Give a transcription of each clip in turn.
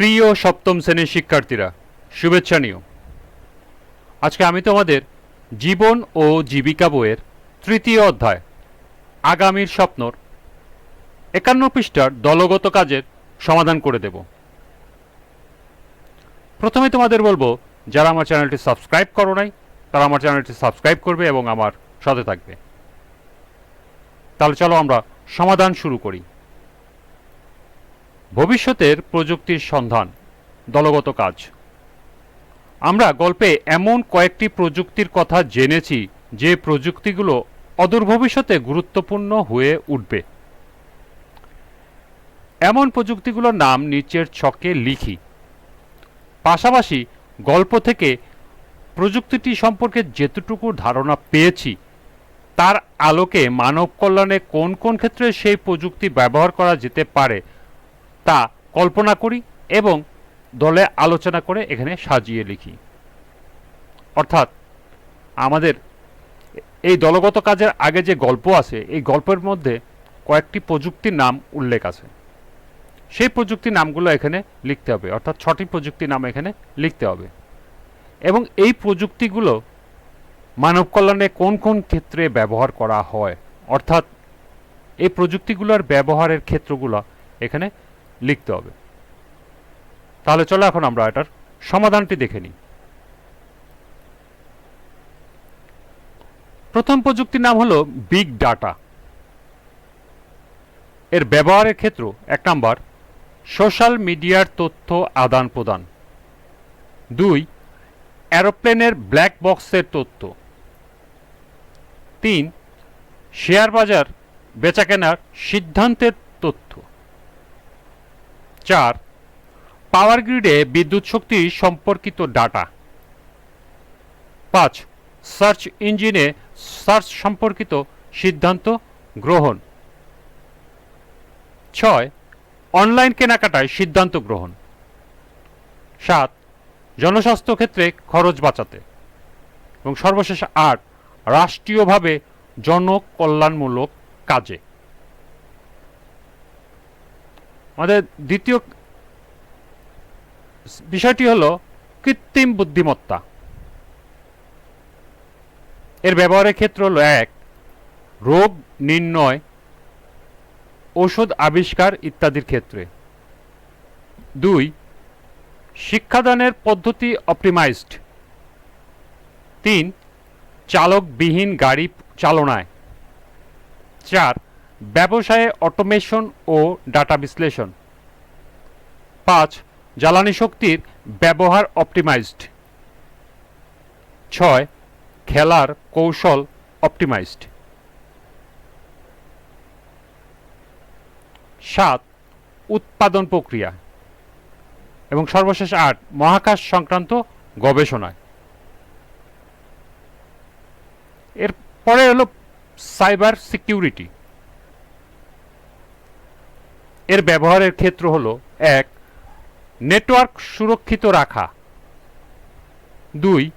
প্রিয় সপ্তম শ্রেণির শিক্ষার্থীরা, শুভেচ্ছা নিও। আজকে আমি তোমাদের জীবন ও জীবিকা বইয়ের তৃতীয় অধ্যায়, আগামীর স্বপ্নর একান্ন পৃষ্ঠার দলগত কাজের সমাধান করে দেব। প্রথমে তোমাদের বলব, যারা আমার চ্যানেলটি সাবস্ক্রাইব করো নাই, তারা আমার চ্যানেলটি সাবস্ক্রাইব করবে এবং আমার সাথে থাকবে। তাহলে চলো আমরা সমাধান শুরু করি। ভবিষ্যতের প্রযুক্তির সন্ধান, দলগত কাজ। আমরা গল্পে এমন কয়েকটি প্রযুক্তির কথা জেনেছি যে প্রযুক্তিগুলো অদূর ভবিষ্যতে গুরুত্বপূর্ণ হয়ে উঠবে। এমন প্রযুক্তিগুলোর নাম নিচের ছকে লিখি। পাশাপাশি গল্প থেকে প্রযুক্তিটি সম্পর্কে যেতটুকু ধারণা পেয়েছি, তার আলোকে মানব কল্যাণে কোন কোন ক্ষেত্রে সেই প্রযুক্তি ব্যবহার করা যেতে পারে তা কল্পনা করি এবং দলে আলোচনা করে এখানে সাজিয়ে লিখি। অর্থাৎ আমাদের এই দলগত কাজের আগে যে গল্প আছে, এই গল্পের মধ্যে কয়েকটি প্রযুক্তির নাম উল্লেখ আছে। সেই প্রযুক্তির নামগুলো এখানে লিখতে হবে, অর্থাৎ ছটি প্রযুক্তির নাম এখানে লিখতে হবে। এবং এই প্রযুক্তিগুলো মানব কল্যাণে কোন কোন ক্ষেত্রে ব্যবহার করা হয়, অর্থাৎ এই প্রযুক্তিগুলোর ব্যবহারের ক্ষেত্রগুলো এখানে লিখতে হবে। তাহলে চলো এখন আমরা এটার সমাধানটি দেখে নিই। প্রথম প্রযুক্তির নাম হলো বিগ ডাটা এর ব্যবহারের ক্ষেত্র এক নাম্বার, সোশ্যাল মিডিয়ার তথ্য আদান প্রদান। দুই, অ্যারোপ্লেনের ব্ল্যাক বক্সের তথ্য। তিন, শেয়ার বাজার বেচাকেনার সিদ্ধান্তের তথ্য। চার পাওয়ার গ্রিডে বিদ্যুৎ শক্তি সম্পর্কিত ডাটা পাঁচ সার্চ ইঞ্জিনে সার্চ সম্পর্কিত সিদ্ধান্ত গ্রহণ। ছয় অনলাইন কেনাকাটায় সিদ্ধান্ত গ্রহণ। সাত, জনস্বাস্থ্য ক্ষেত্রে খরচ বাঁচাতে। এবং সর্বশেষ আট, রাষ্ট্রীয়ভাবে জনকল্যাণমূলক কাজে। আমাদের দ্বিতীয় বিষয়টি হলো কৃত্রিম বুদ্ধিমত্তা। এর ব্যবহারের ক্ষেত্র হলো এক, রোগ, নির্ণয় ওষুধ আবিষ্কার ইত্যাদির ক্ষেত্রে। দুই, শিক্ষাদানের পদ্ধতি অপটিমাইজড। তিন, চালকবিহীন গাড়ি চালনায়। চার ব্যবসায়ে অটোমেশন ও ডাটা বিশ্লেষণ। পাঁচ, জ্বালানি শক্তির ব্যবহার অপটিমাইজড। ছয়, খেলার কৌশল অপটিমাইজড। সাত, উৎপাদন প্রক্রিয়া। এবং সর্বশেষ আট, মহাকাশ সংক্রান্ত গবেষণায় এর পরে হলো সাইবার সিকিউরিটি। এর ব্যবহারের ক্ষেত্র হল, এক নেটওয়ার্ক সুরক্ষিত রাখা। দুই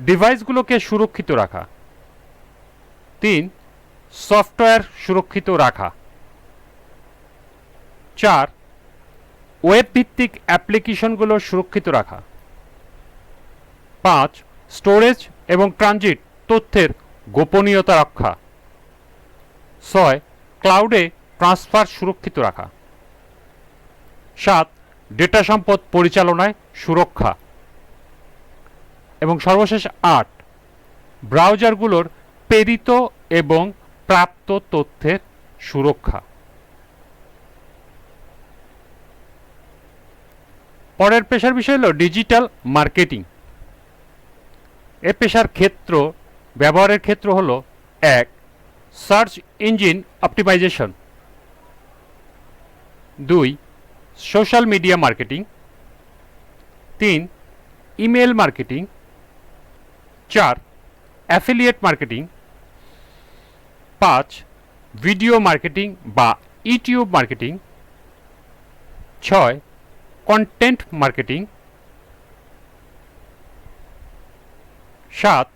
ডিভাইসগুলোকে সুরক্ষিত রাখা। তিন সফটওয়্যার সুরক্ষিত রাখা। চার ওয়েব ভিত্তিক অ্যাপ্লিকেশনগুলো সুরক্ষিত রাখা। পাঁচ স্টোরেজ এবং ট্রানজিট তথ্যের গোপনীয়তা রক্ষা। ছয় ক্লাউডে ট্রান্সফার সুরক্ষিত রাখা। সাত, ডেটা সম্পদ পরিচালনায় সুরক্ষা। এবং সর্বশেষ আট, ব্রাউজারগুলোর প্রেরিত এবং প্রাপ্ত তথ্যের সুরক্ষা। পরের পেশার বিষয় হলো ডিজিটাল মার্কেটিং। এ পেশার ক্ষেত্র, ব্যবহারের ক্ষেত্র হল এক, সার্চ ইঞ্জিন অপটিমাইজেশন। দুই সোশ্যাল মিডিয়া মার্কেটিং তিন ইমেল মার্কেটিং চার অ্যাফিলিয়েট মার্কেটিং পাঁচ ভিডিও মার্কেটিং বা ইউটিউব মার্কেটিং ছয় কন্টেন্ট মার্কেটিং সাত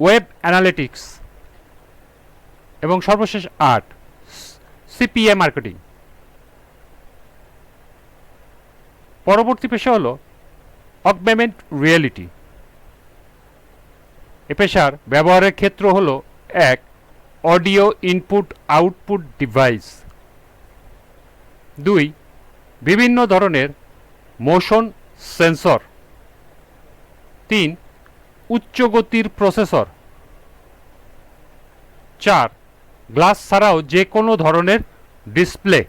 ওয়েব অ্যানালিটিক্স এবং সর্বশেষ আট সিপিএ মার্কেটিং পরবর্তী পেশা হলো অগমেন্ট রিয়েলিটি এ পেশার ব্যবহারের ক্ষেত্র হল এক অডিও ইনপুট আউটপুট ডিভাইস দুই, বিভিন্ন ধরনের মোশন সেন্সর তিন উচ্চ গতির প্রসেসর চার গ্লাস ছাড়াও যে কোনো ধরনের ডিসপ্লে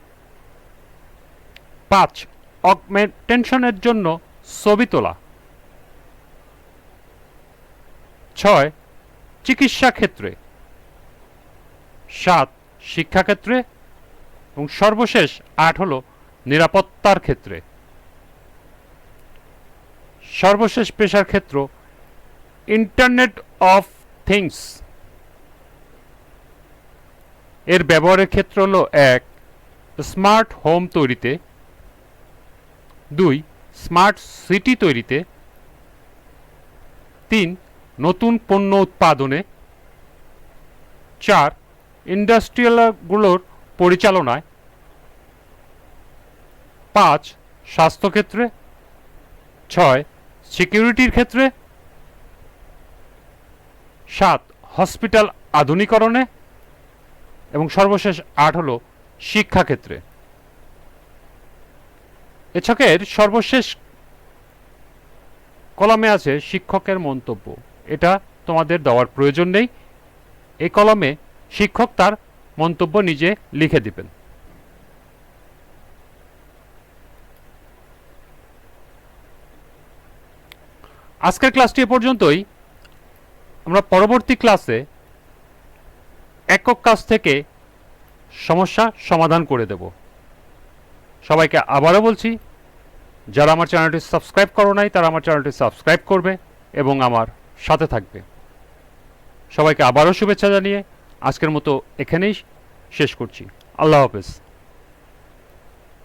পাঁচ অগমেন্টেশনের জন্য ছবি তোলা। ছয়, চিকিৎসা ক্ষেত্রে। সাত, শিক্ষাক্ষেত্রে। এবং সর্বশেষ আট হল নিরাপত্তার ক্ষেত্রে। সর্বশেষ পেশার ক্ষেত্র ইন্টারনেট অফ থিংস এর ব্যবহারের ক্ষেত্র হল এক স্মার্ট হোম তৈরিতে। দুই, স্মার্ট সিটি তৈরিতে। তিন, নতুন পণ্য উৎপাদনে। চার, ইন্ডাস্ট্রিয়ালগুলোর পরিচালনায়। পাঁচ, স্বাস্থ্যক্ষেত্রে। ছয়, সিকিউরিটির ক্ষেত্রে। সাত, হসপিটাল আধুনিকরণে। এবং সর্বশেষ আট হলো শিক্ষাক্ষেত্রে। এ ছকের সর্বশেষ কলমে আছে শিক্ষকের মন্তব্য। এটা তোমাদের দেওয়ার প্রয়োজন নেই। এই কলমে শিক্ষক তার মন্তব্য নিজে লিখে দিবেন। আজকের ক্লাসটি এ পর্যন্তই। আমরা পরবর্তী ক্লাসে একক কাজ থেকে সমস্যা সমাধান করে দেব। সবাইকে আবারও বলছি, যারা আমার চ্যানেলটি সাবস্ক্রাইব করো নাই, তারা আমার চ্যানেলটি সাবস্ক্রাইব করবে এবং আমার সাথে থাকবে। সবাইকে আবারও শুভেচ্ছা জানিয়ে আজকের মতো এখানেই শেষ করছি। আল্লাহ হাফেজ।